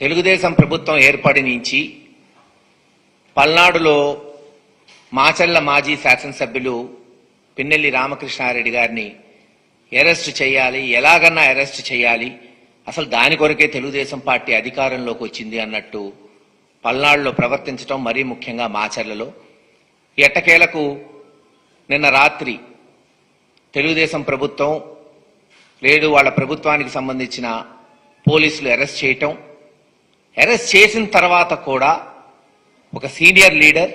తెలుగుదేశం ప్రభుత్వం ఏర్పడి నుంచి పల్నాడులో మాచల్ల మాజీ శాసనసభ్యులు పిన్నెల్లి రామకృష్ణారెడ్డి గారిని అరెస్ట్ చేయాలి ఎలాగన్నా అరెస్ట్ చేయాలి అసలు దాని కొరకే తెలుగుదేశం పార్టీ అధికారంలోకి వచ్చింది అన్నట్టు పల్నాడులో ప్రవర్తించడం మరీ ముఖ్యంగా మాచర్లలో. ఎట్టకేలకు నిన్న రాత్రి తెలుగుదేశం ప్రభుత్వం లేదు వాళ్ళ ప్రభుత్వానికి సంబంధించిన పోలీసులు అరెస్ట్ చేయటం అరెస్ట్ చేసిన తర్వాత కూడా ఒక సీనియర్ లీడర్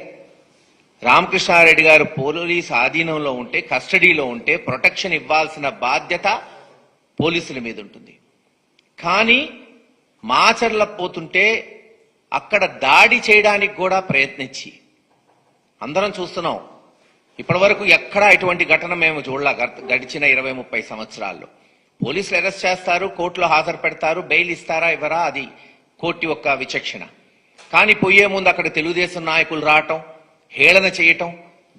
రామకృష్ణారెడ్డి గారు పోలీస్ ఆధీనంలో ఉంటే కస్టడీలో ఉంటే ప్రొటెక్షన్ ఇవ్వాల్సిన బాధ్యత పోలీసుల మీద ఉంటుంది. కానీ మాచర్ల పోతుంటే అక్కడ దాడి చేయడానికి కూడా ప్రయత్నించి. అందరం చూస్తున్నాం. ఇప్పటి వరకు ఎక్కడా ఇటువంటి ఘటన మేము చూడలా గడిచిన ఇరవై ముప్పై సంవత్సరాల్లో. పోలీసులు అరెస్ట్ చేస్తారు కోర్టులో హాజరు పెడతారు బెయిల్ ఇస్తారా ఇవ్వరా అది కోర్టు యొక్క విచక్షణ. కానీ పోయే ముందు అక్కడ తెలుగుదేశం నాయకులు రావటం హేళన చేయటం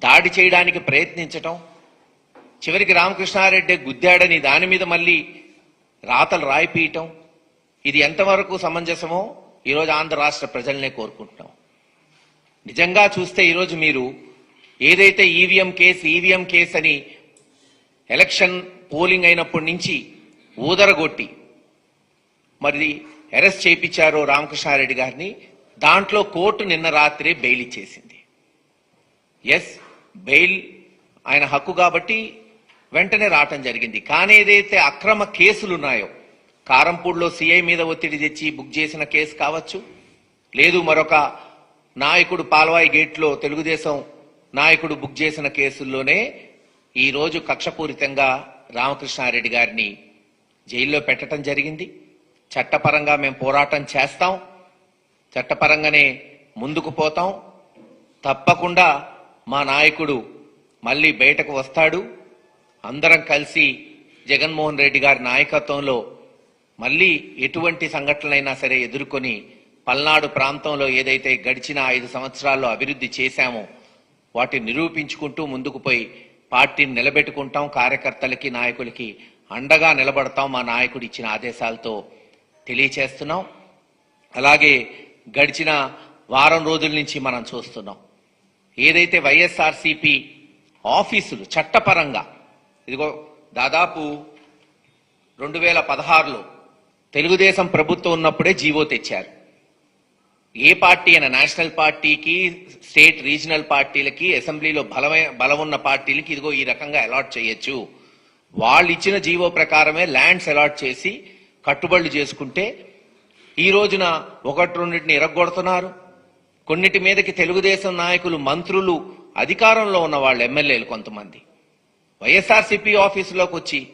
దాడి చేయడానికి ప్రయత్నించటం చివరికి రామకృష్ణారెడ్డి గుద్దాడని దాని మీద మళ్ళీ రాతలు రాయిపీయటం ఇది ఎంతవరకు సమంజసమో ఈరోజు ఆంధ్ర రాష్ట్ర ప్రజలనే కోరుకుంటున్నాం. నిజంగా చూస్తే ఈరోజు మీరు ఏదైతే ఈవీఎం కేసు ఈవీఎం కేసు అని ఎలక్షన్ పోలింగ్ అయినప్పటి నుంచి ఊదరగొట్టి మరి అరెస్ట్ చేయించారో రామకృష్ణారెడ్డి గారిని దాంట్లో కోర్టు నిన్న రాత్రి బెయిల్ ఇచ్చేసింది. ఎస్ బెయిల్ ఆయన హక్కు కాబట్టి వెంటనే రావటం జరిగింది. కానీ ఏదైతే అక్రమ కేసులు ఉన్నాయో కారంపూడిలో సిఐ మీద ఒత్తిడి తెచ్చి బుక్ చేసిన కేసు కావచ్చు లేదు మరొక నాయకుడు పాల్వాయి గేట్లో తెలుగుదేశం నాయకుడు బుక్ చేసిన కేసుల్లోనే ఈరోజు కక్షపూరితంగా రామకృష్ణారెడ్డి గారిని జైల్లో పెట్టడం జరిగింది. చట్టపరంగా మేము పోరాటం చేస్తాం. చట్టపరంగానే ముందుకు పోతాం. తప్పకుండా మా నాయకుడు మళ్ళీ బయటకు వస్తాడు. అందరం కలిసి జగన్మోహన్ రెడ్డి గారి నాయకత్వంలో మళ్ళీ ఎటువంటి సంఘటనలైనా సరే ఎదుర్కొని పల్నాడు ప్రాంతంలో ఏదైతే గడిచిన ఐదు సంవత్సరాల్లో అభివృద్ధి చేశామో వాటిని నిరూపించుకుంటూ ముందుకు పోయి పార్టీని నిలబెట్టుకుంటాం. కార్యకర్తలకి నాయకులకి అండగా నిలబడతాం. మా నాయకుడు ఇచ్చిన ఆదేశాలతో తెలియచేస్తున్నాం. అలాగే గడిచిన వారం రోజుల నుంచి మనం చూస్తున్నాం. ఏదైతే వైఎస్ఆర్సిపి ఆఫీసులు చట్టపరంగా ఇదిగో దాదాపు రెండు వేల పదహారులో తెలుగుదేశం ప్రభుత్వం ఉన్నప్పుడే జీవో తెచ్చారు. ఏ పార్టీ అయినా నేషనల్ పార్టీకి స్టేట్ రీజనల్ పార్టీలకి అసెంబ్లీలో బలమైన బలం ఉన్న పార్టీలకి ఇదిగో ఈ రకంగా అలాట్ చేయొచ్చు. వాళ్ళు ఇచ్చిన జీవో ప్రకారమే ల్యాండ్స్ అలాట్ చేసి కట్టుబడులు చేసుకుంటే ఈ రోజున ఒకటి రెండింటిని ఎరగొడుతున్నారు. కొన్నిటి మీదకి తెలుగుదేశం నాయకులు మంత్రులు అధికారంలో ఉన్న వాళ్ళు ఎమ్మెల్యేలు కొంతమంది. వైఎస్ఆర్సీపీ ఆఫీసులోకి వచ్చి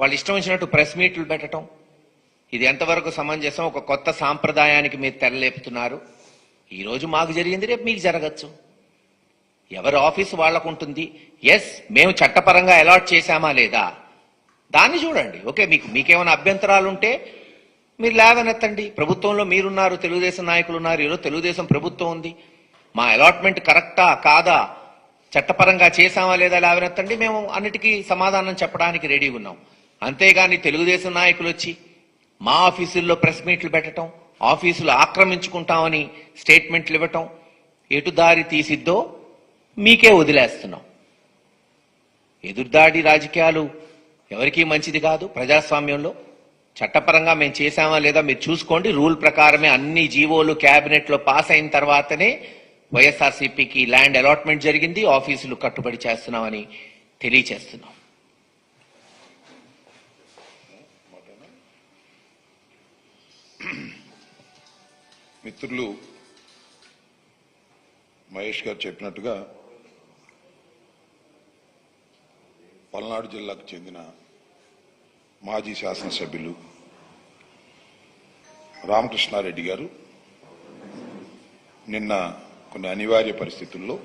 వాళ్ళు ఇష్టం వచ్చినట్టు ప్రెస్ మీట్లు పెట్టడం ఇది ఎంతవరకు సమంజసం? ఒక కొత్త సాంప్రదాయానికి మీరు తెరలేపుతున్నారు. ఈరోజు మాకు జరిగింది రేపు మీకు జరగచ్చు. ఎవరి ఆఫీసు వాళ్ళకు ఉంటుంది ఎస్ మేము చట్టపరంగా అలాట్ చేశామా లేదా? దాన్ని చూడండి. ఓకే మీకు మీకేమైనా అభ్యంతరాలు ఉంటే మీరు లేవనెత్తండి. ప్రభుత్వంలో మీరున్నారు తెలుగుదేశం నాయకులు ఉన్నారు ఈరోజు తెలుగుదేశం ప్రభుత్వం ఉంది. మా అలాట్మెంట్ కరెక్టా కాదా చట్టపరంగా చేశామా లేదా లేవనెత్తండి. మేము అన్నిటికీ సమాధానం చెప్పడానికి రెడీగా ఉన్నాం. అంతేగాని తెలుగుదేశం నాయకులు వచ్చి మా ఆఫీసుల్లో ప్రెస్ మీట్లు పెట్టడం ఆఫీసులు ఆక్రమించుకుంటామని స్టేట్మెంట్లు ఇవ్వటం ఎటు దారి తీసిద్దో మీకే వదిలేస్తున్నాం. ఎదురుదాడి రాజకీయాలు ఎవరికీ మంచిది కాదు. ప్రజాస్వామ్యంలో చట్టపరంగా మేము చేశామా లేదా మీరు చూసుకోండి. రూల్ ప్రకారమే అన్ని జీవోలు క్యాబినెట్లో లో పాస్ అయిన తర్వాతనే వైఎస్ఆర్సీపీకి ల్యాండ్ అలాట్మెంట్ జరిగింది. ఆఫీసులు కట్టుబడి చేస్తున్నామని తెలియచేస్తున్నాం. మిత్రులు మహేష్ గారు చెప్పినట్టుగా పల్నాడు జిల్లాకు చెందిన మాజీ శాసనసభ్యులు రామకృష్ణారెడ్డి గారు. నిన్న కొన్ని అనివార్య పరిస్థితుల్లో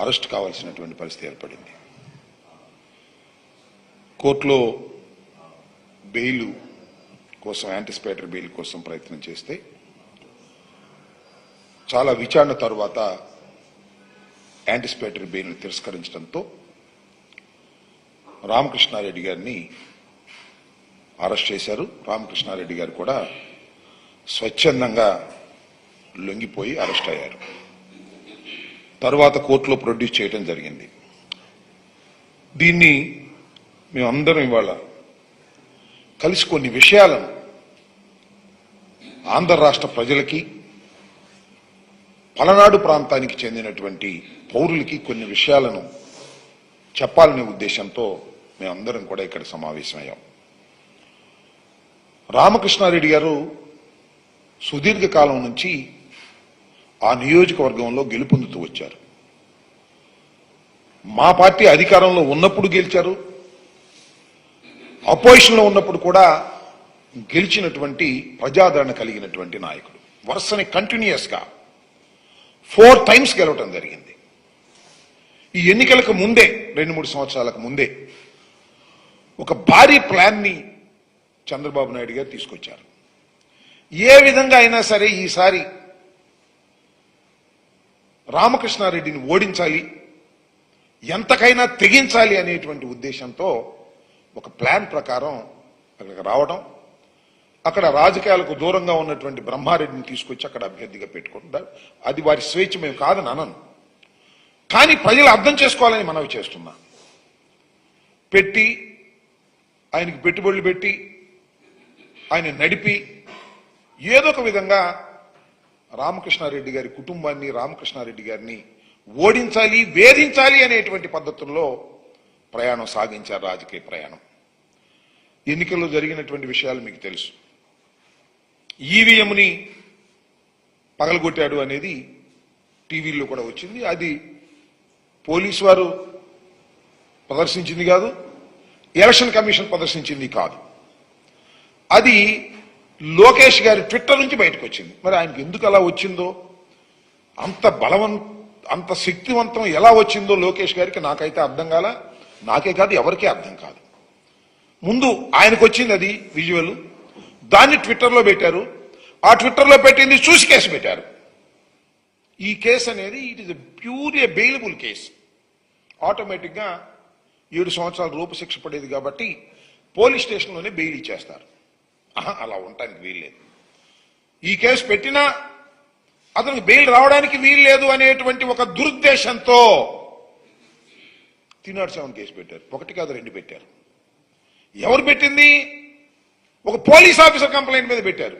అరెస్ట్ కావాల్సినటువంటి పరిస్థితి ఏర్పడింది. కోర్టులో బెయిల్ కోసం యాంటిసిపేటర్ బెయిల్ కోసం ప్రయత్నం చేస్తే చాలా విచారణ తర్వాత యాంటిసిపేటరీ బెయిల్ను తిరస్కరించడంతో రామకృష్ణారెడ్డి గారిని అరెస్ట్ చేశారు. రామకృష్ణారెడ్డి గారు కూడా స్వచ్ఛందంగా లొంగిపోయి అరెస్ట్ అయ్యారు. తర్వాత కోర్టులో ప్రొడ్యూస్ చేయడం జరిగింది. దీన్ని మేమందరం ఇవాళ కలిసి కొన్ని విషయాలను ఆంధ్ర రాష్ట్ర ప్రజలకి పలనాడు ప్రాంతానికి చెందినటువంటి పౌరులకి కొన్ని విషయాలను చెప్పాలనే ఉద్దేశంతో మేమందరం కూడా ఇక్కడ సమావేశమయ్యాం. రామకృష్ణారెడ్డి గారు సుదీర్ఘకాలం నుంచి ఆ నియోజకవర్గంలో గెలుపొందుతూ వచ్చారు. మా పార్టీ అధికారంలో ఉన్నప్పుడు గెలిచారు. అపోజిషన్లో ఉన్నప్పుడు కూడా గెలిచినటువంటి ప్రజాదరణ కలిగినటువంటి నాయకుడు. వరుసని కంటిన్యూస్గా ఫోర్ టైమ్స్ గెలవటం జరిగింది. ఈ ఎన్నికలకు ముందే రెండు మూడు సంవత్సరాలకు ముందే ఒక భారీ ప్లాన్ని చంద్రబాబు నాయుడు గారు తీసుకొచ్చారు. ఏ విధంగా అయినా సరే ఈసారి రామకృష్ణారెడ్డిని ఓడించాలి ఎంతకైనా తెగించాలి అనేటువంటి ఉద్దేశంతో ఒక ప్లాన్ ప్రకారం అక్కడికి రావడం అక్కడ రాజకీయాలకు దూరంగా ఉన్నటువంటి బ్రహ్మారెడ్డిని తీసుకొచ్చి అక్కడ అభ్యర్థిగా పెట్టుకుంటారు. అది వారి స్వేచ్ఛ మేము కాదని అనను. కానీ ప్రజలు అర్థం చేసుకోవాలని మనవి చేస్తున్నా. పెట్టి ఆయనకి పెట్టుబడులు పెట్టి ఆయన నడిపి ఏదో ఒక విధంగా రామకృష్ణారెడ్డి గారి కుటుంబాన్ని రామకృష్ణారెడ్డి గారిని ఓడించాలి వేధించాలి అనేటువంటి పద్ధతుల్లో ప్రయాణం సాగించారు రాజకీయ ప్రయాణం. ఎన్నికల్లో జరిగినటువంటి విషయాలు మీకు తెలుసు. ఈవీఎంని పగలగొట్టాడు అనేది టీవీల్లో కూడా వచ్చింది. అది పోలీసు వారు ప్రదర్శించింది కాదు ఎలక్షన్ కమిషన్ ప్రదర్శించింది కాదు. అది లోకేష్ గారి ట్విట్టర్ నుంచి బయటకు వచ్చింది మరి ఆయనకి ఎందుకు అలా వచ్చిందో? అంత బలవం అంత శక్తివంతం ఎలా వచ్చిందో లోకేష్ గారికి నాకైతే అర్థం కాల నాకే కాదు ఎవరికీ అర్థం కాదు. ముందు ఆయనకు వచ్చింది అది విజువల్. దాన్ని ట్విట్టర్లో పెట్టారు. ఆ ట్విట్టర్లో పెట్టింది చూసి కేసు పెట్టారు. ఈ కేసు అనేది it is pure a bailable case ఆటోమేటిక్గా ఏడు సంవత్సరాలు రూపశిక్ష పడేది కాబట్టి పోలీస్ స్టేషన్లోనే బెయిల్ ఇచ్చేస్తారు. ఆహా, అలా ఉండటానికి వీల్లేదు. ఈ కేసు పెట్టినా అతనికి బెయిల్ రావడానికి వీల్లేదు అనేటువంటి ఒక దురుద్దేశంతో త్రీ సెవెన్ కేసు పెట్టారు. ఒకటి కాదు రెండు పెట్టారు. ఎవరు పెట్టింది? ఒక పోలీస్ ఆఫీసర్ కంప్లైంట్ మీద పెట్టారు.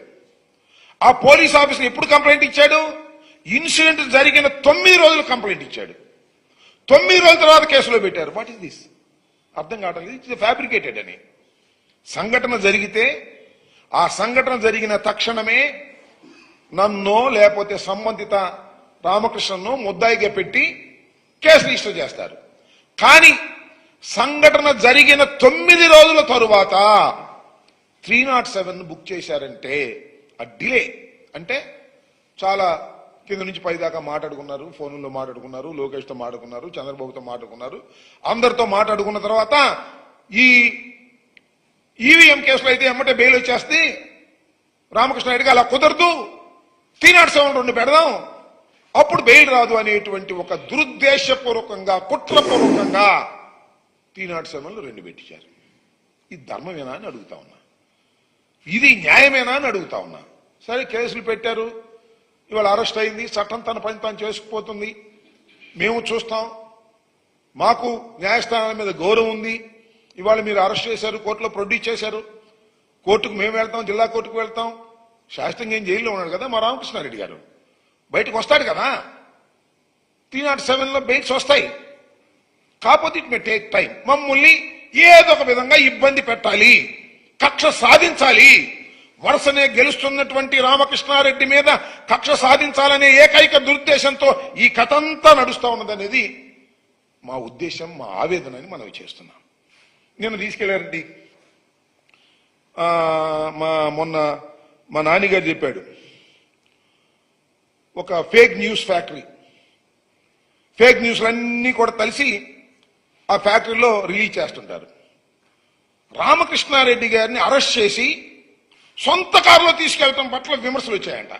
ఆ పోలీస్ ఆఫీసర్ ఎప్పుడు కంప్లైంట్ ఇచ్చాడు? ఇన్సిడెంట్ జరిగిన తొమ్మిది రోజులు కంప్లైంట్ ఇచ్చాడు. తొమ్మిది రోజుల తర్వాత కేసులో పెట్టారు. వాట్ ఈస్ దిస్ అర్థం కావట్లేదు. ఇట్స్ ఫ్యాబ్రికేటెడ్ అని. సంఘటన జరిగితే ఆ సంఘటన జరిగిన తక్షణమే నన్నో లేకపోతే సంబంధిత రామకృష్ణను ముద్దాయిగా పెట్టి కేసు రిజిస్టర్ చేస్తారు. కానీ సంఘటన జరిగిన తొమ్మిది రోజుల తరువాత త్రీ నాట్ సెవెన్ బుక్ చేశారంటే ఆ డిలే. అంటే చాలా కింద నుంచి పై దాకా మాట్లాడుకున్నారు ఫోన్లో మాట్లాడుకున్నారు లోకేష్తో మాట్లాడుకున్నారు చంద్రబాబుతో మాట్లాడుకున్నారు. అందరితో మాట్లాడుకున్న తర్వాత ఈ ఈవీఎం కేసులో అయితే ఎమ్మటే బెయిల్ వచ్చేస్తే రామకృష్ణారెడ్డికి అలా కుదరదు. టీనాట్ సెవెన్ రెండు పెడదాం. అప్పుడు బెయిల్ రాదు అనేటువంటి ఒక దురుద్దేశపూర్వకంగా కుట్రపూర్వకంగా టీనాట్ సెవెన్లు రెండు పెట్టించారు. ఇది ధర్మమేనా అని అడుగుతా ఉన్నా. ఇది న్యాయమేనా అని అడుగుతా ఉన్నా. సరే కేసులు పెట్టారు. ఇవాళ అరెస్ట్ అయింది చట్టం తన పని తాను చేసుకుపోతుంది. మేము చూస్తాం. మాకు న్యాయస్థానాల మీద గౌరవం ఉంది. ఇవాళ మీరు అరెస్ట్ చేశారు కోర్టులో ప్రొడ్యూస్ చేశారు. కోర్టుకు మేము వెళ్తాం జిల్లా కోర్టుకు వెళ్తాం. శాస్త్రంగా ఏం జైల్లో ఉన్నాడు కదా మా రామకృష్ణారెడ్డి గారు. బయటకు వస్తాడు కదా. త్రీ నాట్ సెవెన్లో బెయిల్స్ వస్తాయి. కాకపోతే ఇట్ మే టేక్ టైం మమ్మల్ని ఏదో ఒక విధంగా ఇబ్బంది పెట్టాలి. కక్ష సాధించాలి. వరుసనే గెలుస్తున్నటువంటి రామకృష్ణారెడ్డి మీద కక్ష సాధించాలనే ఏకైక దురుద్దేశంతో ఈ కథ అంతా నడుస్తూ ఉన్నదనేది మా ఉద్దేశం మా ఆవేదన అని మనం చేస్తున్నాం. నేను తీసుకెళ్ళారండి మా మొన్న మా నాన్నగారు చెప్పాడు ఒక ఫేక్ న్యూస్ ఫ్యాక్టరీ ఫేక్ న్యూస్లన్నీ కూడా కలిసి ఆ ఫ్యాక్టరీలో రిలీజ్ చేస్తుంటారు. రామకృష్ణారెడ్డి గారిని అరెస్ట్ చేసి సొంత కారులో తీసుకెళ్ళటం పట్ల విమర్శలు వచ్చాయంట.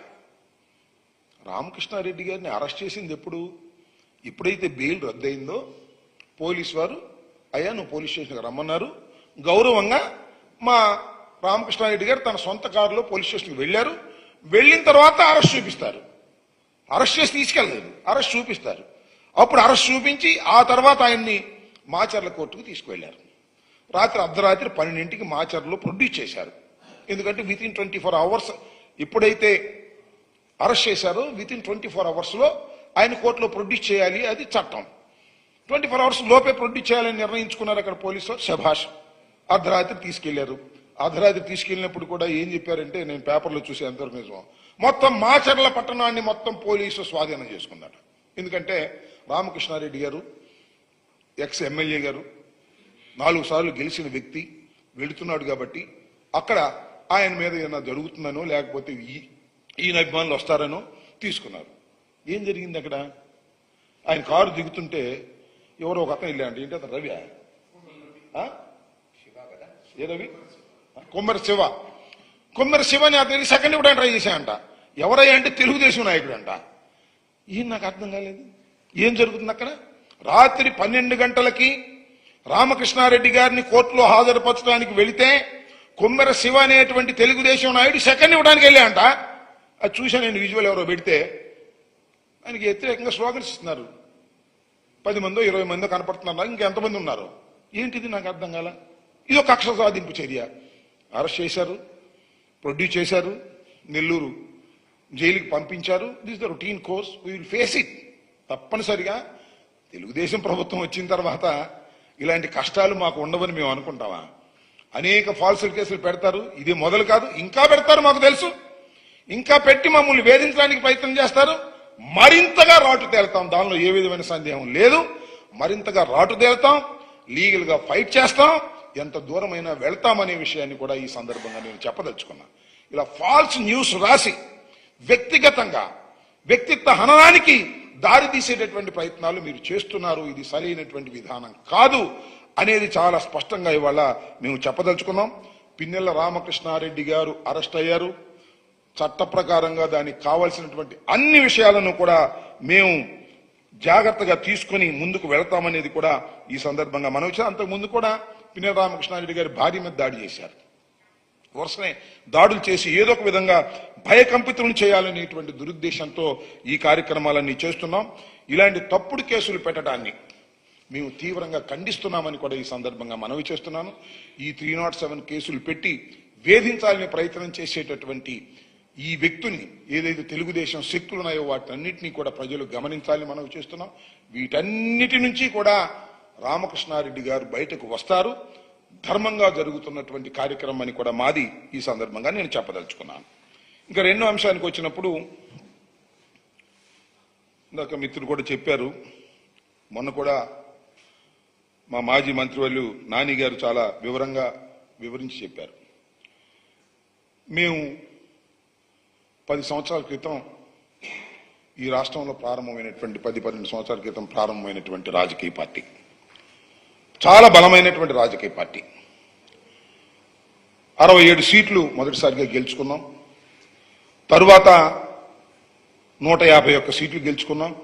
రామకృష్ణారెడ్డి గారిని అరెస్ట్ చేసింది ఎప్పుడు? ఎప్పుడైతే బెయిల్ రద్దయిందో పోలీస్ వారు అయ్యా నువ్వు పోలీస్ స్టేషన్కి రమ్మన్నారు. గౌరవంగా మా రామకృష్ణారెడ్డి గారు తన సొంత కారులో పోలీస్ స్టేషన్కి వెళ్ళారు. వెళ్ళిన తర్వాత అరెస్ట్ చూపిస్తారు. అరెస్ట్ చేసి తీసుకెళ్ళలేదు. అరెస్ట్ చూపిస్తారు. అప్పుడు అరెస్ట్ చూపించి ఆ తర్వాత ఆయన్ని మాచర్ల కోర్టుకు తీసుకువెళ్ళారు. రాత్రి అర్ధరాత్రి పన్నెండింటికి మాచర్లో ప్రొడ్యూస్ చేశారు. ఎందుకంటే within twenty four hours ఎప్పుడైతే అరెస్ట్ చేశారో విత్ ఇన్ ట్వంటీ ఫోర్ అవర్స్లో ఆయన కోర్టులో ప్రొడ్యూస్ చేయాలి అది చట్టం. ట్వంటీ ఫోర్ అవర్స్ లోపే ప్రొడ్యూస్ చేయాలని నిర్ణయించుకున్నారు అక్కడ పోలీసులు శభాష్. అర్ధరాత్రి తీసుకెళ్ళారు. అర్ధరాత్రి తీసుకెళ్ళినప్పుడు కూడా ఏం చెప్పారంటే నేను పేపర్లో చూసి అందరు నిజం మొత్తం మాచర్ల పట్టణాన్ని మొత్తం పోలీసు స్వాధీనం చేసుకున్నాడు ఎందుకంటే రామకృష్ణారెడ్డి గారు ఎక్స్ ఎమ్మెల్యే గారు నాలుగు సార్లు గెలిచిన వ్యక్తి వెళుతున్నాడు కాబట్టి అక్కడ ఆయన మీద ఏమైనా జరుగుతుందనో లేకపోతే ఈ ఈయన అభిమానులు వస్తారనో తీసుకున్నారు. ఏం జరిగింది అక్కడ? ఆయన కారు దిగుతుంటే ఎవరో ఒక అతను వెళ్ళాడు ఏంటి అతను? రవి? ఏ రవి? ఆ, కొమ్మరి శివ. కొమ్మరి శివని అతని సెకండ్ కూడా ట్రై చేశాయంట ఎవరయ్యా అంటే తెలుగుదేశం నాయకుడు అంట. ఈయన నాకు అర్థం కాలేదు. ఏం జరుగుతుంది అక్కడ? రాత్రి పన్నెండు గంటలకి రామకృష్ణారెడ్డి గారిని కోర్టులో హాజరుపరచడానికి వెళితే కొమ్మెర శివ అనేటువంటి తెలుగుదేశం నాయుడు సెకండ్ ఇవ్వడానికి వెళ్ళాయంట. అది చూసా నేను విజువల్ ఎవరో పెడితే. ఆయనకి వ్యతిరేకంగా స్లోగన్స్ ఇస్తున్నారు పది మందో ఇరవై మందో కనపడుతున్నారు? ఇంకెంతమంది ఉన్నారు? ఏంటిది? నాకు అర్థం కాల. ఇది ఒక కక్ష సాధింపు చర్య. అరెస్ట్ చేశారు. ప్రొడ్యూస్ చేశారు. నెల్లూరు జైలుకి పంపించారు. This the routine course we will face it తప్పనిసరిగా తెలుగుదేశం ప్రభుత్వం వచ్చిన తర్వాత ఇలాంటి కష్టాలు మాకు ఉండవని మేము అనుకుంటామా? అనేక ఫాల్సుల కేసులు పెడతారు. ఇది మొదలు కాదు ఇంకా పెడతారు మాకు తెలుసు. ఇంకా పెట్టి మమ్మల్ని వేధించడానికి ప్రయత్నం చేస్తారు. మరింతగా రాటు తేలుతాం. దానిలో ఏ విధమైన సందేహం లేదు. మరింతగా రాటు తేలుతాం. లీగల్గా ఫైట్ చేస్తాం. ఎంత దూరమైనా వెళ్తామనే విషయాన్ని కూడా ఈ సందర్భంగా నేను చెప్పదలుచుకున్నా. ఇలా ఫాల్స్ న్యూస్ రాసి వ్యక్తిగతంగా వ్యక్తిత్వ హననానికి దారి తీసేటటువంటి ప్రయత్నాలు మీరు చేస్తున్నారు. ఇది సరైనటువంటి విధానం కాదు. అనేది చాలా స్పష్టంగా ఇవాళ మేము చెప్పదలుచుకున్నాం. పిన్నెల రామకృష్ణారెడ్డి గారు అరెస్ట్ అయ్యారు. చట్ట ప్రకారంగా దానికి కావలసినటువంటి అన్ని విషయాలను కూడా మేము జాగ్రత్తగా తీసుకుని ముందుకు వెళతామనేది కూడా ఈ సందర్భంగా మనం అంతకు ముందు కూడా పిన్నెల రామకృష్ణారెడ్డి గారి భార్య మీద దాడి చేశారు. వరుసనే దాడులు చేసి ఏదో ఒక విధంగా భయకంపితులను చేయాలనేటువంటి దురుద్దేశంతో ఈ కార్యక్రమాలన్నీ చేస్తున్నాం. ఇలాంటి తప్పుడు కేసులు పెట్టడాన్ని మేము తీవ్రంగా ఖండిస్తున్నామని కూడా ఈ సందర్భంగా మనవి చేస్తున్నాను. ఈ త్రీ నాట్ సెవెన్ కేసులు పెట్టి వేధించాలని ప్రయత్నం చేసేటటువంటి ఈ వ్యక్తిని ఏదైతే తెలుగుదేశం శక్తులు ఉన్నాయో వాటన్నిటినీ కూడా ప్రజలు గమనించాలని మనవి చేస్తున్నాం. వీటన్నిటి నుంచి కూడా రామకృష్ణారెడ్డి గారు బయటకు వస్తారు. ధర్మంగా జరుగుతున్నటువంటి కార్యక్రమం అని కూడా మాది ఈ సందర్భంగా నేను చెప్పదలుచుకున్నాను. ఇంకా రెండో అంశానికి వచ్చినప్పుడు ఇందాక మిత్రులు కూడా చెప్పారు మొన్న కూడా మా మాజీ మంత్రివర్యులు నాని గారు చాలా వివరంగా వివరించి చెప్పారు. మేము పది సంవత్సరాల క్రితం ఈ రాష్ట్రంలో ప్రారంభమైనటువంటి పది పన్నెండు సంవత్సరాల క్రితం ప్రారంభమైనటువంటి రాజకీయ పార్టీ. చాలా బలమైనటువంటి రాజకీయ పార్టీ. అరవై ఏడు సీట్లు మొదటిసారిగా గెలుచుకున్నాం. తరువాత నూట యాభై ఒక్క సీట్లు గెలుచుకున్నాం.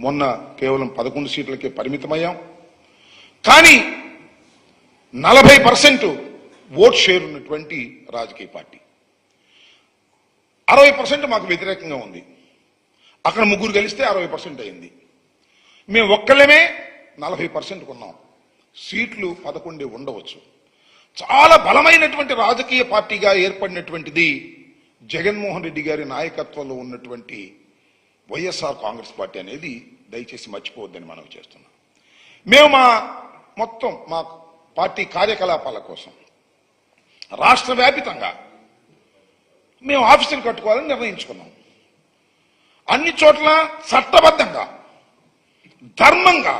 మొన్న కేవలం పదకొండు సీట్లకే పరిమితమయ్యాం. కానీ నలభై పర్సెంట్ ఓట్ షేర్ ఉన్నటువంటి రాజకీయ పార్టీ. అరవై పర్సెంట్ మాకు వ్యతిరేకంగా ఉంది. అక్కడ ముగ్గురు గెలిస్తే అరవై పర్సెంట్ అయింది. మేము ఒక్కళ్ళమే నలభై పర్సెంట్ కొన్నాం. సీట్లు పదకొండే ఉండవచ్చు. చాలా బలమైనటువంటి రాజకీయ పార్టీగా ఏర్పడినటువంటిది జగన్మోహన్ రెడ్డి గారి నాయకత్వంలో ఉన్నటువంటి వైఎస్ఆర్ కాంగ్రెస్ పార్టీ అనేది దయచేసి మర్చిపోవద్దని మనం చేస్తున్నాం. మేము మా మొత్తం మా పార్టీ కార్యకలాపాల కోసం. రాష్ట్ర వ్యాపితంగా మేము ఆఫీసులు కట్టుకోవాలని నిర్ణయించుకున్నాం. అన్ని చోట్ల చట్టబద్ధంగా ధర్మంగా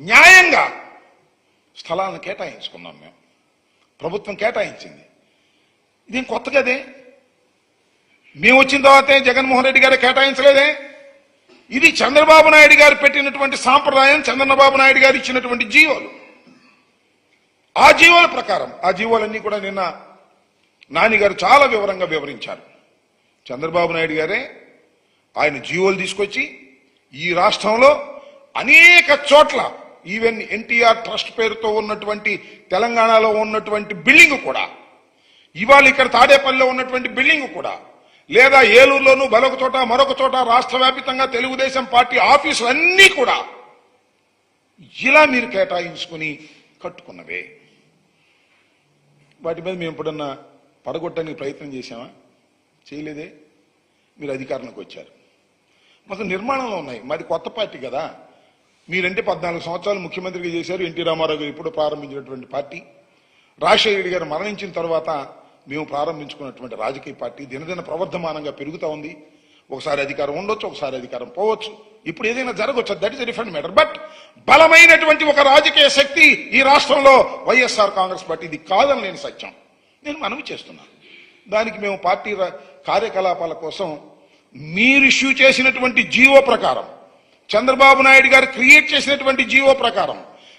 న్యాయంగా స్థలాలను కేటాయించుకున్నాం మేము. ప్రభుత్వం కేటాయించింది. ఇదేం కొత్త కదే మేము వచ్చిన తర్వాతే జగన్మోహన్ రెడ్డి గారు కేటాయించలేదే? ఇది చంద్రబాబు నాయుడు గారు పెట్టినటువంటి సాంప్రదాయం చంద్రబాబు నాయుడు గారు ఇచ్చినటువంటి జీవోలు. ఆ జీవోల ప్రకారం ఆ జీవోలన్నీ కూడా నిన్న నానిగారు చాలా వివరంగా వివరించారు. చంద్రబాబు నాయుడు గారే ఆయన జీవోలు తీసుకొచ్చి ఈ రాష్ట్రంలో అనేక చోట్ల ఈవెన్ ఎన్టీఆర్ ట్రస్ట్ పేరుతో ఉన్నటువంటి తెలంగాణలో ఉన్నటువంటి బిల్డింగ్ కూడా ఇవాళ ఇక్కడ తాడేపల్లిలో ఉన్నటువంటి బిల్డింగ్ కూడా లేదా ఏలూరులోనూ మరొక చోట మరొక చోట రాష్ట్ర వ్యాప్తంగా తెలుగుదేశం పార్టీ ఆఫీసులు అన్నీ కూడా ఇలా మీరు కేటాయించుకుని కట్టుకున్నవే. వాటి మీద మేము ఎప్పుడన్నా పడగొట్టడానికి ప్రయత్నం చేశామా? చేయలేదే. మీరు అధికారంలోకి వచ్చారు. మొత్తం నిర్మాణంలో ఉన్నాయి. మాది కొత్త పార్టీ కదా. మీరంటే పద్నాలుగు సంవత్సరాలు ముఖ్యమంత్రిగా చేశారు. ఎన్టీ రామారావు గారు ఇప్పుడు ప్రారంభించినటువంటి పార్టీ. రాజశేఖర రెడ్డి గారు మరణించిన తర్వాత మేము ప్రారంభించుకున్నటువంటి రాజకీయ పార్టీ దినదిన ప్రవర్ధమానంగా పెరుగుతూ ఉంది. ఒకసారి అధికారం ఉండొచ్చు ఒకసారి అధికారం పోవచ్చు. ఇప్పుడు ఏదైనా జరగవచ్చు that is different matter but బలమైనటువంటి ఒక రాజకీయ శక్తి ఈ రాష్ట్రంలో వైఎస్ఆర్ కాంగ్రెస్ పార్టీ ఇది కాదని నేను సత్యం. నేను మనవి చేస్తున్నాను దానికి మేము పార్టీ కార్యకలాపాల కోసం మీరు ఇష్యూ చేసినటువంటి జీవో ప్రకారం చంద్రబాబు నాయుడు గారు క్రియేట్ చేసినటువంటి జీవో ప్రకారం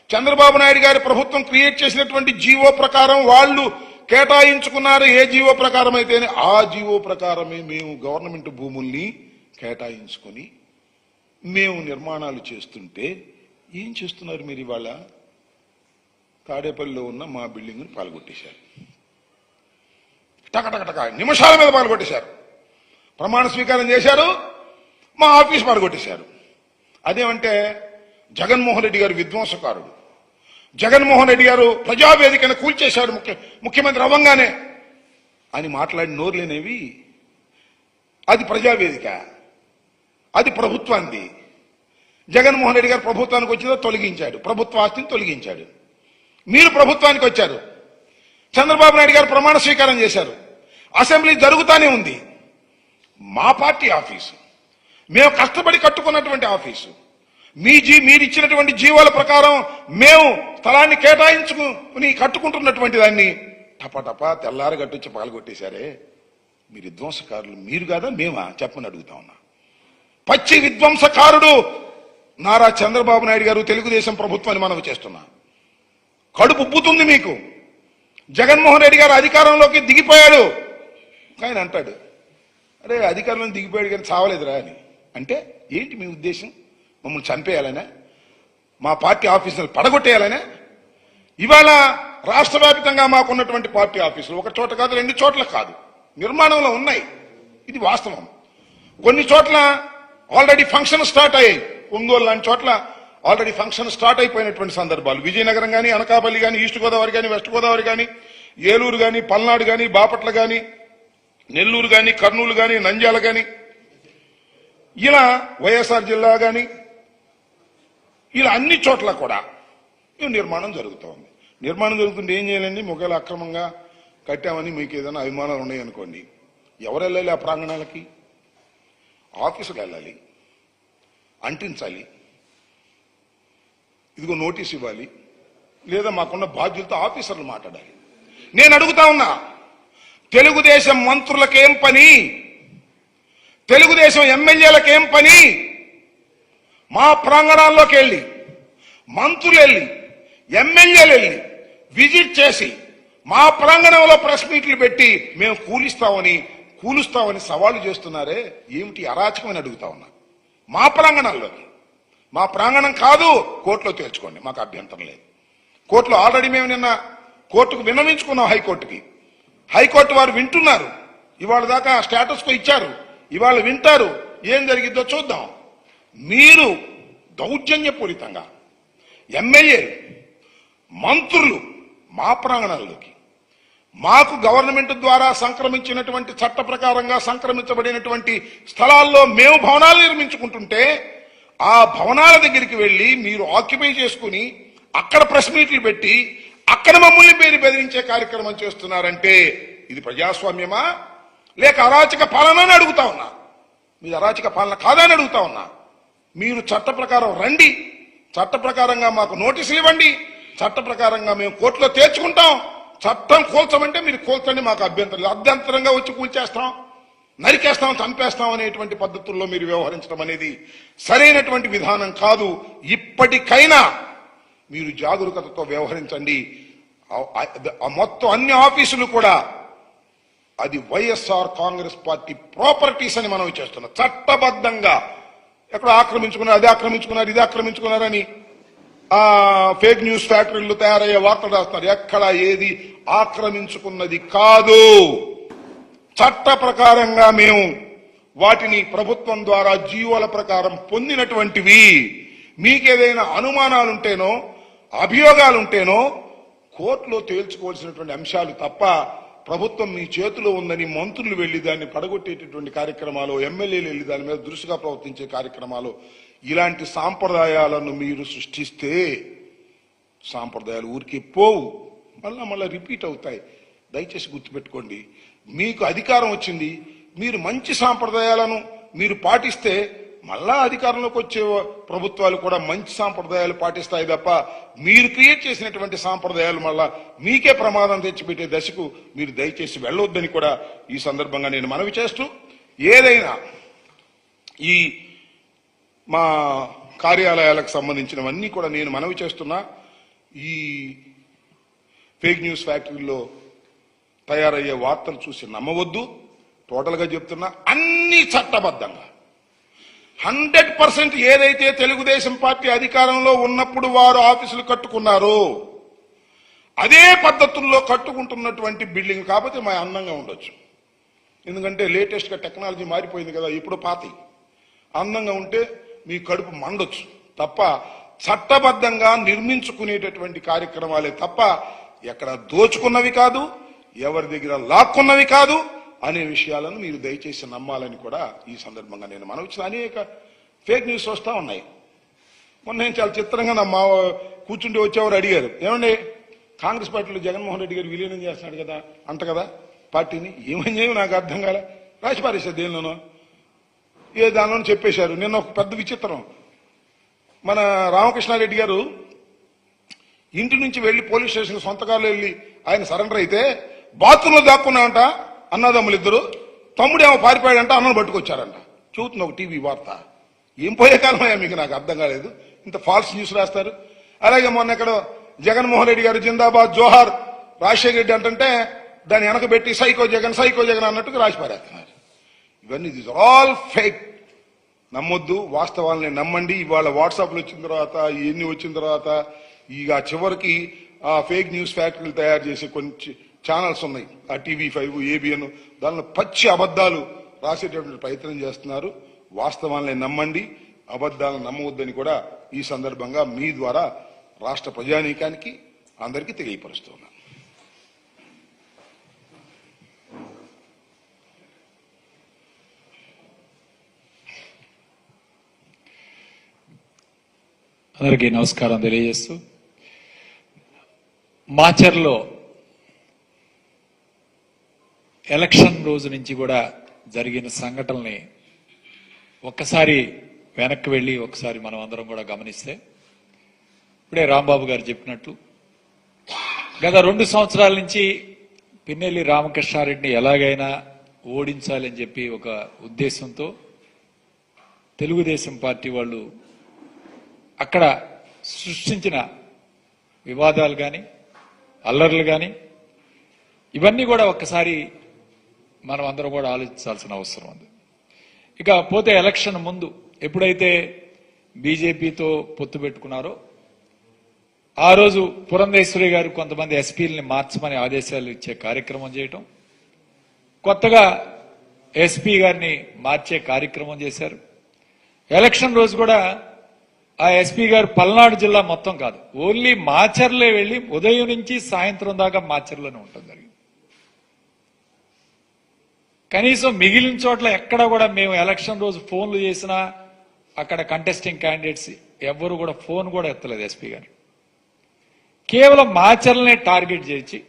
చంద్రబాబు నాయుడు గారి ప్రభుత్వం క్రియేట్ చేసినటువంటి జీవో ప్రకారం వాళ్ళు కేటాయించుకున్నారు. ఏ జీవో ప్రకారం అయితేనే ఆ జీవో ప్రకారమే మేము గవర్నమెంట్ భూముల్ని కేటాయించుకొని మేము నిర్మాణాలు చేస్తుంటే ఏం చేస్తున్నారు మీరు ఇవాళ? తాడేపల్లిలో ఉన్న మా బిల్డింగ్ని పాల్గొట్టేశారు. టకటకటక నిమిషాల మీద పాల్గొట్టేశారు. ప్రమాణ స్వీకారం చేశారు. మా ఆఫీస్ పాల్గొట్టేశారు. అదేమంటే జగన్మోహన్ రెడ్డి గారు విధ్వంసకారుడు. జగన్మోహన్ రెడ్డి గారు ప్రజావేదికను కూల్చేశాడు ముఖ్య ముఖ్యమంత్రి అవ్వంగానే. అని మాట్లాడిన నోరులేనేవి. అది ప్రజావేదిక. అది ప్రభుత్వాన్ని జగన్మోహన్ రెడ్డి గారు ప్రభుత్వానికి వచ్చిందో తొలగించాడు. ప్రభుత్వ ఆస్తిని తొలగించాడు. మీరు ప్రభుత్వానికి వచ్చారు. చంద్రబాబు నాయుడు గారు ప్రమాణ స్వీకారం చేశారు. అసెంబ్లీ జరుగుతానే ఉంది. మా పార్టీ ఆఫీసు. మేము కష్టపడి కట్టుకున్నటువంటి ఆఫీసు. మీ జీ మీరు ఇచ్చినటువంటి జీవాల ప్రకారం మేము స్థలాన్ని కేటాయించుకుని కట్టుకుంటున్నటువంటి దాన్ని. టపటప తెల్లారి గట్టొచ్చి పాల్గొట్టేశారే మీరు విధ్వంసకారులు మీరు కాదా మేమా? చెప్పని అడుగుతా ఉన్నా. పచ్చి విధ్వంసకారుడు నారా చంద్రబాబు నాయుడు గారు తెలుగుదేశం ప్రభుత్వాన్ని మనం చేస్తున్నా. కడుపు ఉబ్బుతుంది మీకు. జగన్మోహన్ రెడ్డి గారు అధికారంలోకి దిగిపోయాడు. ఆయన అంటాడు. అరే అధికారంలో దిగిపోయాడు కానీ చావలేదురా అని. అంటే ఏంటి మీ ఉద్దేశం? మమ్మల్ని చంపేయాలనే? మా పార్టీ ఆఫీసులు పడగొట్టేయాలనే? ఇవాళ రాష్ట్ర వ్యాప్తంగా మాకున్నటువంటి పార్టీ ఆఫీసులు ఒక చోట కాదు రెండు చోట్ల కాదు. నిర్మాణంలో ఉన్నాయి. ఇది వాస్తవం. కొన్ని చోట్ల ఆల్రెడీ ఫంక్షన్ స్టార్ట్ అయ్యాయి. ఒంగోలు లాంటి చోట్ల ఆల్రెడీ ఫంక్షన్ స్టార్ట్ అయిపోయినటువంటి సందర్భాలు. విజయనగరం కానీ అనకాపల్లి కానీ ఈస్ట్ గోదావరి కానీ వెస్ట్ గోదావరి కానీ ఏలూరు కానీ పల్నాడు కానీ బాపట్ల కానీ నెల్లూరు కానీ కర్నూలు కానీ నంద్యాల కానీ ఇలా వైఎస్ఆర్ జిల్లా కానీ ఇలా అన్ని చోట్ల కూడా ఈ నిర్మాణం జరుగుతుంది. నిర్మాణం జరుగుతుంటే ఏం చేయాలండి? మొగలు అక్రమంగా కట్టామని మీకు ఏదైనా అభిమానాలు ఉన్నాయనుకోండి. ఎవరు వెళ్ళాలి ఆ ప్రాంగణాలకి? ఆఫీసుకు వెళ్ళాలి. అంటించాలి. ఇదిగో నోటీస్ ఇవ్వాలి. లేదా మాకున్న బాధ్యులతో ఆఫీసర్లు మాట్లాడాలి. నేను అడుగుతా ఉన్నా తెలుగుదేశం మంత్రులకేం పని? తెలుగుదేశం ఎమ్మెల్యేలకేం పని? మా ప్రాంగణాల్లోకి వెళ్ళి మంత్రులు వెళ్ళి ఎమ్మెల్యేలు వెళ్ళి విజిట్ చేసి మా ప్రాంగణంలో ప్రెస్ మీట్లు పెట్టి మేము కూలిస్తామని కూలుస్తామని సవాళ్ళు చేస్తున్నారే? ఏమిటి అరాచకమని అడుగుతా ఉన్నా. మా ప్రాంగణాల్లోకి మా ప్రాంగణం కాదు కోర్టులో తేల్చుకోండి మాకు అభ్యంతరం లేదు. కోర్టులో ఆల్రెడీ మేము నిన్న కోర్టుకు విన్నవించుకున్నాం హైకోర్టుకి. హైకోర్టు వారు వింటున్నారు. ఇవాళ దాకా స్టేటస్కు ఇచ్చారు. ఇవాళ వింటారు. ఏం జరిగిద్దో చూద్దాం. మీరు దౌర్జన్యపూరితంగా ఎమ్మెల్యేలు మంత్రులు మా ప్రాంగణాల్లోకి మాకు గవర్నమెంట్ ద్వారా సంక్రమించినటువంటి చట్ట ప్రకారంగా సంక్రమించబడినటువంటి స్థలాల్లో మేము భవనాలు నిర్మించుకుంటుంటే ఆ భవనాల దగ్గరికి వెళ్ళి మీరు ఆక్యుపై చేసుకుని అక్కడ ప్రెస్ మీట్లు పెట్టి అక్కడ మమ్మల్ని పేరు బెదిరించే కార్యక్రమం చేస్తున్నారంటే ఇది ప్రజాస్వామ్యమా? లేక అరాచక పాలన అని అడుగుతా ఉన్నా? మీది అరాచక పాలన కాదా అని అడుగుతా ఉన్నా? మీరు చట్ట ప్రకారం రండి. చట్ట ప్రకారంగా మాకు నోటీసులు ఇవ్వండి. చట్ట ప్రకారంగా మేము కోర్టులో తేల్చుకుంటాం. చట్టం కూల్చమంటే మీరు కూల్చండి మాకు అభ్యంతరం అభ్యంతరంగా వచ్చి కూల్చేస్తాం. నరికేస్తాం చంపేస్తాం అనేటువంటి పద్ధతుల్లో మీరు వ్యవహరించడం అనేది సరైనటువంటి విధానం కాదు. ఇప్పటికైనా మీరు జాగరూకతతో వ్యవహరించండి. మొత్తం అన్ని ఆఫీసులు కూడా అది వైఎస్ఆర్ కాంగ్రెస్ పార్టీ ప్రాపర్టీస్ అని మనం చేస్తున్నాం. చట్టబద్ధంగా ఎక్కడ ఆక్రమించుకున్నారు అది ఆక్రమించుకున్నారు ఇది ఆక్రమించుకున్నారని ఆ ఫేక్ న్యూస్ ఫ్యాక్టరీలు తయారయ్యే వార్తలు రాస్తున్నారు ఎక్కడ ఏది ఆక్రమించుకున్నది కాదు. చట్ట ప్రకారంగా మేము వాటిని ప్రభుత్వం ద్వారా జీవోల ప్రకారం పొందినటువంటివి. మీకేదైనా అనుమానాలుంటేనో అభియోగాలుంటేనో కోర్టులో తేల్చుకోవాల్సినటువంటి అంశాలు తప్ప ప్రభుత్వం మీ చేతిలో ఉందని మంత్రులు వెళ్ళి దాన్ని పడగొట్టేటటువంటి కార్యక్రమాలు ఎమ్మెల్యేలు వెళ్ళి దాని మీద దృష్టిగా ప్రవర్తించే కార్యక్రమాలు ఇలాంటి సాంప్రదాయాలను మీరు సృష్టిస్తే సాంప్రదాయాలు ఊరికి పోవు. మళ్ళా మళ్ళా రిపీట్ అవుతాయి. దయచేసి గుర్తుపెట్టుకోండి. మీకు అధికారం వచ్చింది. మీరు మంచి సాంప్రదాయాలను మీరు పాటిస్తే మళ్ళా అధికారంలోకి వచ్చే ప్రభుత్వాలు కూడా మంచి సాంప్రదాయాలు పాటిస్తాయి తప్ప మీరు క్రియేట్ చేసినటువంటి సాంప్రదాయాలు మళ్ళా మీకే ప్రమాదం తెచ్చిపెట్టే దశకు మీరు దయచేసి వెళ్ళొద్దని కూడా ఈ సందర్భంగా నేను మనవి చేస్తూ ఏదైనా ఈ మా కార్యాలయాలకు సంబంధించినవన్నీ కూడా నేను మనవి చేస్తున్నా. ఈ ఫేక్ న్యూస్ ఫ్యాక్టరీలో తయారయ్యే వార్తలు చూసి నమ్మవద్దు. టోటల్గా చెప్తున్నా అన్ని చట్టబద్ధంగా. హండ్రెడ్ పర్సెంట్ ఏదైతే తెలుగుదేశం పార్టీ అధికారంలో ఉన్నప్పుడు వారు ఆఫీసులు కట్టుకున్నారో అదే పద్ధతుల్లో కట్టుకుంటున్నటువంటి బిల్డింగ్ కాకపోతే మా అందంగా ఉండొచ్చు. ఎందుకంటే లేటెస్ట్గా టెక్నాలజీ మారిపోయింది కదా ఇప్పుడు పాతి అందంగా ఉంటే మీ కడుపు మండొచ్చు. తప్ప చట్టబద్ధంగా నిర్మించుకునేటటువంటి కార్యక్రమాలే తప్ప ఎక్కడ దోచుకున్నవి కాదు ఎవరి దగ్గర లాక్కున్నవి కాదు అనే విషయాలను మీరు దయచేసి నమ్మాలని కూడా ఈ సందర్భంగా నేను మనవి అనేక ఫేక్ న్యూస్ వస్తూ ఉన్నాయి. మొన్న నేను చాలా చిత్రంగా నా మా కూర్చుంటే వచ్చేవారు అడిగారు. ఏమండి కాంగ్రెస్ పార్టీలో జగన్మోహన్ రెడ్డి గారు విలీనం చేస్తున్నాడు కదా అంట కదా పార్టీని? ఏమని నాకు అర్థం కాలే. రాసి పారేశారు దేనిలోనో. ఏ దానిలో చెప్పేశారు. నిన్న ఒక పెద్ద విచిత్రం. మన రామకృష్ణారెడ్డి గారు ఇంటి నుంచి వెళ్ళి పోలీస్ స్టేషన్ సొంత కారులో వెళ్ళి ఆయన సరెండర్ అయితే బాత్రూంలో దాక్కున్నామంట అన్నదమ్ములు ఇద్దరు తమ్ముడేమో పారిపోయాడంట అన్నను పట్టుకొచ్చారంట చూస్తుంది ఒక టీవీ వార్త. ఏం పోయే కాలమయ్యా మీకు నాకు అర్థం కాలేదు. ఇంత ఫాల్స్ న్యూస్ రాస్తారు. అలాగే మొన్న ఇక్కడ జగన్మోహన్ రెడ్డి గారు జిందాబాద్ జోహార్ రాజశేఖర రెడ్డి అంటే దాన్ని వెనకబెట్టి సైకో జగన్ సైకో జగన్ అన్నట్టుగా రాసి పారేస్తున్నారు ఇవన్నీ దిస్ ఆల్ ఫేక్. నమ్మొద్దు వాస్తవాలని నమ్మండి. ఇవాళ వాట్సాప్లు వచ్చిన తర్వాత ఇవన్నీ వచ్చిన తర్వాత ఇక చివరికి ఆ ఫేక్ న్యూస్ ఫ్యాక్టరీలు తయారు చేసే కొంచెం ఛానల్స్ ఉన్నాయి. ఆ టీవీ ఫైవ్ ఏబిఎన్ దానిలో పచ్చి అబద్ధాలు రాసేటటువంటి ప్రయత్నం చేస్తున్నారు. వాస్తవాన్ని నమ్మండి అబద్ధాలను నమ్మవద్దని కూడా ఈ సందర్భంగా మీ ద్వారా రాష్ట్ర ప్రజానీకానికి అందరికీ తెలియపరుస్తున్నాను అందరికీ నమస్కారం తెలియజేస్తూ మాచర్లో ఎలక్షన్ రోజు నుంచి కూడా జరిగిన సంఘటనల్ని ఒక్కసారి వెనక్కి వెళ్ళి ఒకసారి మనం అందరం కూడా గమనిస్తే ఇప్పుడే రాంబాబు గారు చెప్పినట్టు గత రెండు సంవత్సరాల నుంచి పిన్నెల్లి రామకృష్ణారెడ్డిని ఎలాగైనా ఓడించాలని చెప్పి ఒక ఉద్దేశంతో తెలుగుదేశం పార్టీ వాళ్ళు అక్కడ సృష్టించిన వివాదాలు కానీ అల్లర్లు కానీ ఇవన్నీ కూడా ఒక్కసారి మనం అందరం కూడా ఆలోచించాల్సిన అవసరం ఉంది. ఇక పోతే ఎలక్షన్ ముందు ఎప్పుడైతే బీజేపీతో పొత్తు పెట్టుకున్నారో ఆ రోజు పురంధేశ్వరి గారు కొంతమంది ఎస్పీలని మార్చమని ఆదేశాలు ఇచ్చే కార్యక్రమం చేయటం కొత్తగా ఎస్పీ గారిని మార్చే కార్యక్రమం చేశారు. ఎలక్షన్ రోజు కూడా ఆ ఎస్పీ గారు పల్నాడు జిల్లా మొత్తం కాదు ఓన్లీ మాచర్లే వెళ్ళి ఉదయం నుంచి సాయంత్రం దాకా మాచర్లోనే ఉంటుంది జరిగింది. కనీసం మిగిలిన చోట్ల ఎక్కడ కూడా మేము ఎలక్షన్ రోజు ఫోన్లు చేసినా అక్కడ కంటెస్టింగ్ క్యాండిడేట్స్ ఎవ్వరు కూడా ఫోన్ కూడా ఎత్తలేదు ఎస్పీ గారు. కేవలం మాచర్లనే టార్గెట్ చేసి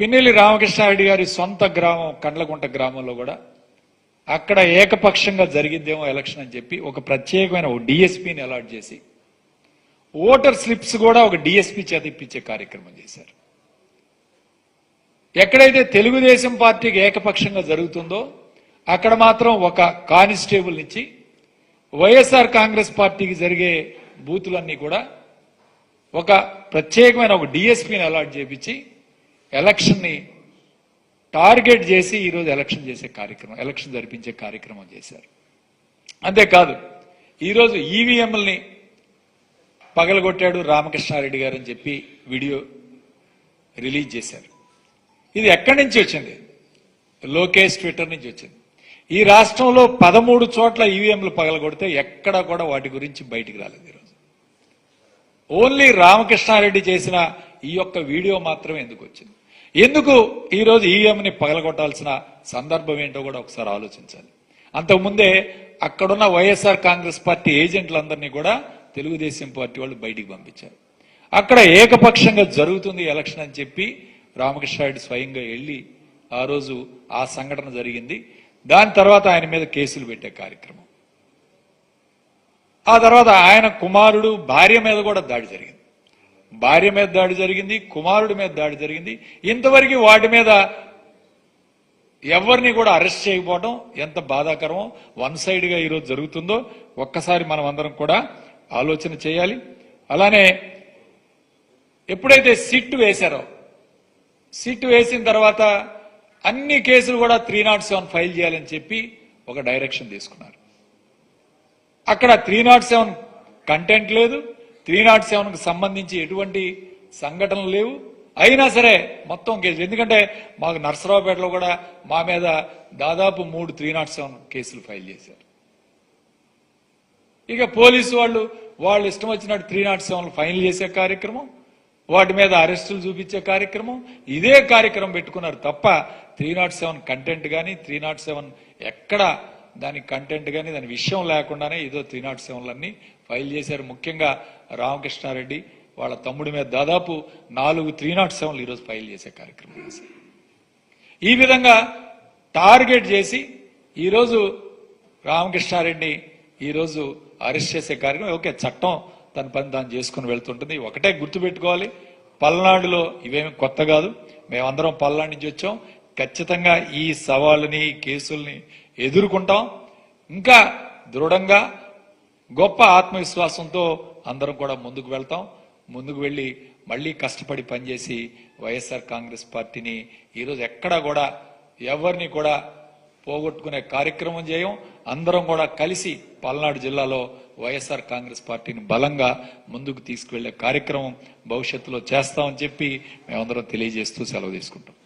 పిన్నెల్లి రామకృష్ణారెడ్డి గారి సొంత గ్రామం కండ్లగుంట గ్రామంలో కూడా అక్కడ ఏకపక్షంగా జరిగిద్దేమో ఎలక్షన్ అని చెప్పి ఒక ప్రత్యేకమైన ఒక డిఎస్పీని అలాట్ చేసి ఓటర్ స్లిప్స్ కూడా ఒక డిఎస్పీ చేత ఇప్పించే కార్యక్రమం చేశారు. ఎక్కడైతే తెలుగుదేశం పార్టీకి ఏకపక్షంగా జరుగుతుందో అక్కడ మాత్రం ఒక కానిస్టేబుల్ నుంచి వైఎస్ఆర్ కాంగ్రెస్ పార్టీకి జరిగే బూతులన్నీ కూడా ఒక ప్రత్యేకమైన ఒక డిఎస్పీని అలాట్ చేపించి ఎలక్షన్ని టార్గెట్ చేసి ఈరోజు ఎలక్షన్ చేసే కార్యక్రమం ఎలక్షన్ జరిపించే కార్యక్రమం చేశారు. అంతేకాదు ఈరోజు ఈవీఎంలని పగలగొట్టాడు రామకృష్ణారెడ్డి గారు అని చెప్పి వీడియో రిలీజ్ చేశారు. ఇది ఎక్కడి నుంచి వచ్చింది? లోకేష్ ట్విట్టర్ నుంచి వచ్చింది. ఈ రాష్ట్రంలో పదమూడు చోట్ల ఈవీఎంలు పగలగొడితే ఎక్కడా కూడా వాటి గురించి బయటికి రాలేదు ఈరోజు ఓన్లీ రామకృష్ణారెడ్డి చేసిన ఈ యొక్క వీడియో మాత్రమే ఎందుకు వచ్చింది? ఎందుకు ఈరోజు ఈవీఎంని పగలగొట్టాల్సిన సందర్భం ఏంటో కూడా ఒకసారి ఆలోచించాలి. అంతకుముందే అక్కడున్న వైఎస్ఆర్ కాంగ్రెస్ పార్టీ ఏజెంట్లందరినీ కూడా తెలుగుదేశం పార్టీ వాళ్ళు బయటికి పంపించారు. అక్కడ ఏకపక్షంగా జరుగుతుంది ఎలక్షన్ అని చెప్పి రామకృష్ణారెడ్డి స్వయంగా వెళ్ళి ఆ రోజు ఆ సంఘటన జరిగింది. దాని తర్వాత ఆయన మీద కేసులు పెట్టే కార్యక్రమం. ఆ తర్వాత ఆయన కుమారుడు భార్య మీద కూడా దాడి జరిగింది. భార్య మీద దాడి జరిగింది కుమారుడి మీద దాడి జరిగింది. ఇంతవరకు వాటి మీద ఎవరిని కూడా అరెస్ట్ చేయకపోవడం ఎంత బాధాకరమో వన్ సైడ్గా ఈరోజు జరుగుతుందో ఒక్కసారి మనం అందరం కూడా ఆలోచన చేయాలి. అలానే ఎప్పుడైతే సిట్ వేశారో సిట్ వేసిన తర్వాత అన్ని కేసులు కూడా త్రీ నాట్ సెవెన్ ఫైల్ చేయాలని చెప్పి ఒక డైరెక్షన్ తీసుకున్నారు. అక్కడ త్రీ నాట్ సెవెన్ కంటెంట్ లేదు. త్రీ నాట్ సెవెన్కు సంబంధించి ఎటువంటి సంఘటనలు లేవు. అయినా సరే మొత్తం కేసులు. ఎందుకంటే మాకు నర్సరావుపేటలో కూడా మా మీద దాదాపు మూడు త్రీ నాట్ సెవెన్ కేసులు ఫైల్ చేశారు. ఇక పోలీసు వాళ్ళు వాళ్ళు ఇష్టం వచ్చినట్టు త్రీ నాట్ సెవెన్ ఫైనల్ చేసే కార్యక్రమం. వాటి మీద అరెస్టులు చూపించే కార్యక్రమం. ఇదే కార్యక్రమం పెట్టుకున్నారు తప్ప త్రీ నాట్ సెవెన్ కంటెంట్ కానీ త్రీ నాట్ సెవెన్ ఎక్కడ దాని కంటెంట్ కానీ దాని విషయం లేకుండానే ఏదో త్రీ నాట్ సెవెన్లన్నీ ఫైల్ చేశారు. ముఖ్యంగా రామకృష్ణారెడ్డి వాళ్ళ తమ్ముడి మీద దాదాపు నాలుగు త్రీ నాట్ సెవెన్లు ఈరోజు ఫైల్ చేసే కార్యక్రమం చేశారు. ఈ విధంగా టార్గెట్ చేసి ఈరోజు రామకృష్ణారెడ్డిని ఈరోజు అరెస్ట్ చేసే కార్యక్రమం. ఓకే చట్టం తన పని తాను చేసుకుని వెళ్తుంటుంది. ఒకటే గుర్తుపెట్టుకోవాలి. పల్నాడులో ఇవేమి కొత్త కాదు. మేమందరం పల్నాడు నుంచి వచ్చాం. ఖచ్చితంగా ఈ సవాళ్ళని కేసుల్ని ఎదుర్కొంటాం. ఇంకా దృఢంగా గొప్ప ఆత్మవిశ్వాసంతో అందరం కూడా ముందుకు వెళ్తాం. ముందుకు వెళ్ళి మళ్ళీ కష్టపడి పనిచేసి వైఎస్ఆర్ కాంగ్రెస్ పార్టీని ఈరోజు ఎక్కడా కూడా ఎవరిని కూడా పోగొట్టుకునే కార్యక్రమం చేయం. అందరం కూడా కలిసి పల్నాడు జిల్లాలో వైఎస్ఆర్ కాంగ్రెస్ పార్టీని బలంగా ముందుకు తీసుకువెళ్ళే కార్యక్రమం భవిష్యత్తులో చేస్తామని చెప్పి మేమందరం తెలియజేస్తూ సెలవు తీసుకుంటాం.